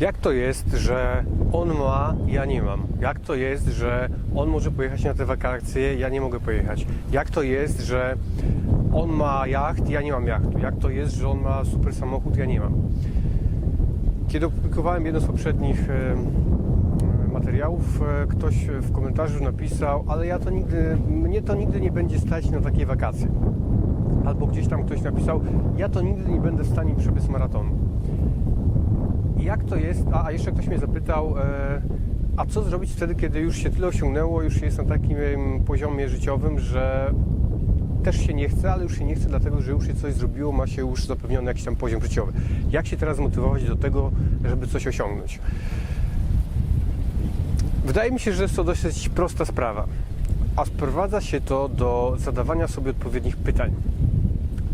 Jak to jest, że on ma, ja nie mam? Jak to jest, że on może pojechać na te wakacje, ja nie mogę pojechać? Jak to jest, że on ma jacht, ja nie mam jachtu? Jak to jest, że on ma super samochód, ja nie mam? Kiedy opublikowałem jedno z poprzednich e, materiałów, e, ktoś w komentarzu napisał, ale ja to nigdy, mnie to nigdy nie będzie stać na takie wakacje. Albo gdzieś tam ktoś napisał, ja to nigdy nie będę w stanie przebiec maratonu. Jak to jest? A, a jeszcze ktoś mnie zapytał, e, a co zrobić wtedy, kiedy już się tyle osiągnęło, już jest na takim poziomie życiowym, że też się nie chce, ale już się nie chce, dlatego że już się coś zrobiło, ma się już zapewniony jakiś tam poziom życiowy. Jak się teraz zmotywować do tego, żeby coś osiągnąć? Wydaje mi się, że jest to dosyć prosta sprawa, a sprowadza się to do zadawania sobie odpowiednich pytań.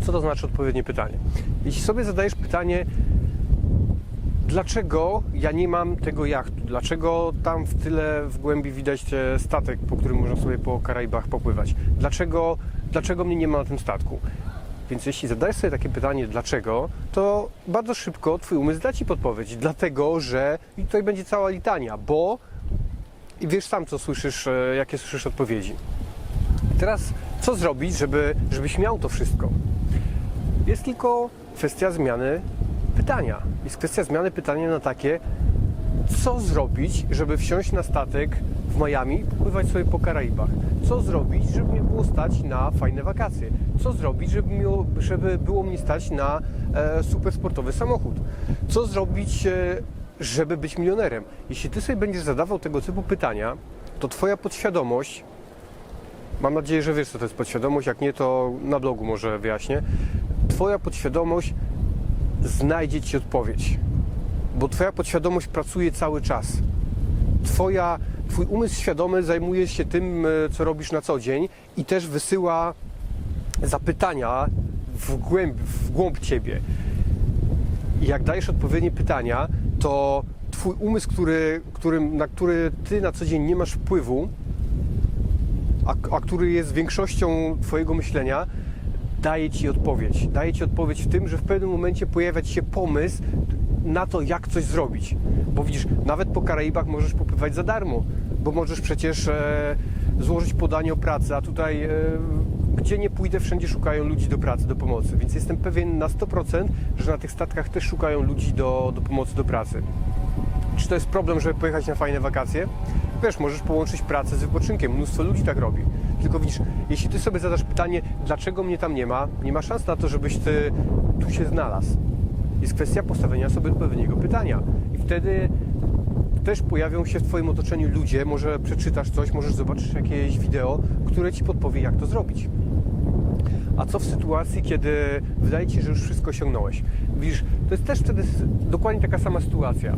Co to znaczy odpowiednie pytanie? Jeśli sobie zadajesz pytanie, dlaczego ja nie mam tego jachtu? Dlaczego tam w tyle w głębi widać statek, po którym można sobie po Karaibach popływać? Dlaczego, dlaczego mnie nie ma na tym statku? Więc jeśli zadajesz sobie takie pytanie, dlaczego, to bardzo szybko Twój umysł da Ci podpowiedź. Dlatego, że i tutaj będzie cała litania, bo i wiesz sam, co słyszysz, e, jakie słyszysz odpowiedzi. Teraz, co zrobić, żeby, żebyś miał to wszystko? Jest tylko kwestia zmiany pytania. Jest kwestia zmiany pytania na takie, co zrobić, żeby wsiąść na statek w Miami i popływać sobie po Karaibach? Co zrobić, żeby mnie było stać na fajne wakacje? Co zrobić, żeby, żeby było mnie stać na e, super sportowy samochód? Co zrobić, e, żeby być milionerem? Jeśli ty sobie będziesz zadawał tego typu pytania, to twoja podświadomość Mam nadzieję, że wiesz, co to jest podświadomość. Jak nie, to na blogu może wyjaśnię. Twoja podświadomość znajdzie ci odpowiedź, bo Twoja podświadomość pracuje cały czas. Twoja, twój umysł świadomy zajmuje się tym, e, co robisz na co dzień i też wysyła zapytania w głęb, w głąb ciebie. Jak dajesz odpowiednie pytania, to twój umysł, który, którym, na który ty na co dzień nie masz wpływu, a, a który jest większością Twojego myślenia, daje Ci odpowiedź. Daje Ci odpowiedź w tym, że w pewnym momencie pojawia Ci się pomysł na to, jak coś zrobić. Bo widzisz, nawet po Karaibach możesz popływać za darmo, bo możesz przecież e, złożyć podanie o pracę, a tutaj e, gdzie nie pójdę, wszędzie szukają ludzi do pracy, do pomocy. Więc jestem pewien na 100%, że na tych statkach też szukają ludzi do, do pomocy, do pracy. Czy to jest problem, żeby pojechać na fajne wakacje? Wiesz, możesz połączyć pracę z wypoczynkiem. Mnóstwo ludzi tak robi. Tylko widzisz, jeśli ty sobie zadasz pytanie, dlaczego mnie tam nie ma, nie ma szans na to, żebyś ty tu się znalazł. Jest kwestia postawienia sobie odpowiedniego pytania. I wtedy też pojawią się w Twoim otoczeniu ludzie, może przeczytasz coś, możesz zobaczyć jakieś wideo, które Ci podpowie, jak to zrobić. A co w sytuacji, kiedy wydaje Ci się, że już wszystko osiągnąłeś? Widzisz, to jest też wtedy dokładnie taka sama sytuacja.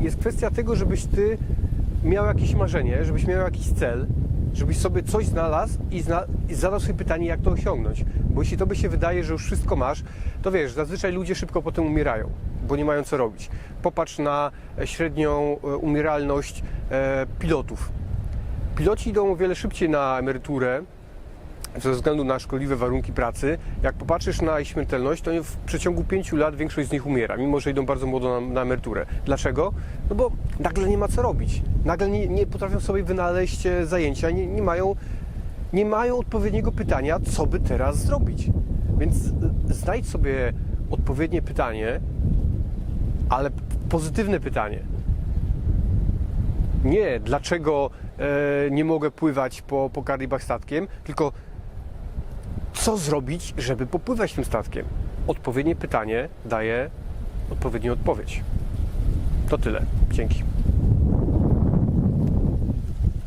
Jest kwestia tego, żebyś Ty miał jakieś marzenie, żebyś miał jakiś cel, żebyś sobie coś znalazł i, zna, i zadał sobie pytanie, jak to osiągnąć. Bo jeśli tobie się wydaje, że już wszystko masz, to wiesz, zazwyczaj ludzie szybko potem umierają, bo nie mają co robić. Popatrz na e, średnią e, umieralność e, pilotów. Piloci idą o wiele szybciej na emeryturę, ze względu na szkodliwe warunki pracy. Jak popatrzysz na ich śmiertelność, to w przeciągu pięciu lat większość z nich umiera, mimo że idą bardzo młodo na, na emeryturę. Dlaczego? No bo nagle nie ma co robić. Nagle nie, nie potrafią sobie wynaleźć e, zajęcia, nie, nie, mają, nie mają odpowiedniego pytania, co by teraz zrobić. Więc e, znajdź sobie odpowiednie pytanie, ale pozytywne pytanie. Nie, dlaczego e, nie mogę pływać po, po Karibach statkiem, tylko co zrobić, żeby popływać tym statkiem? Odpowiednie pytanie daje odpowiednią odpowiedź. To tyle. Dzięki.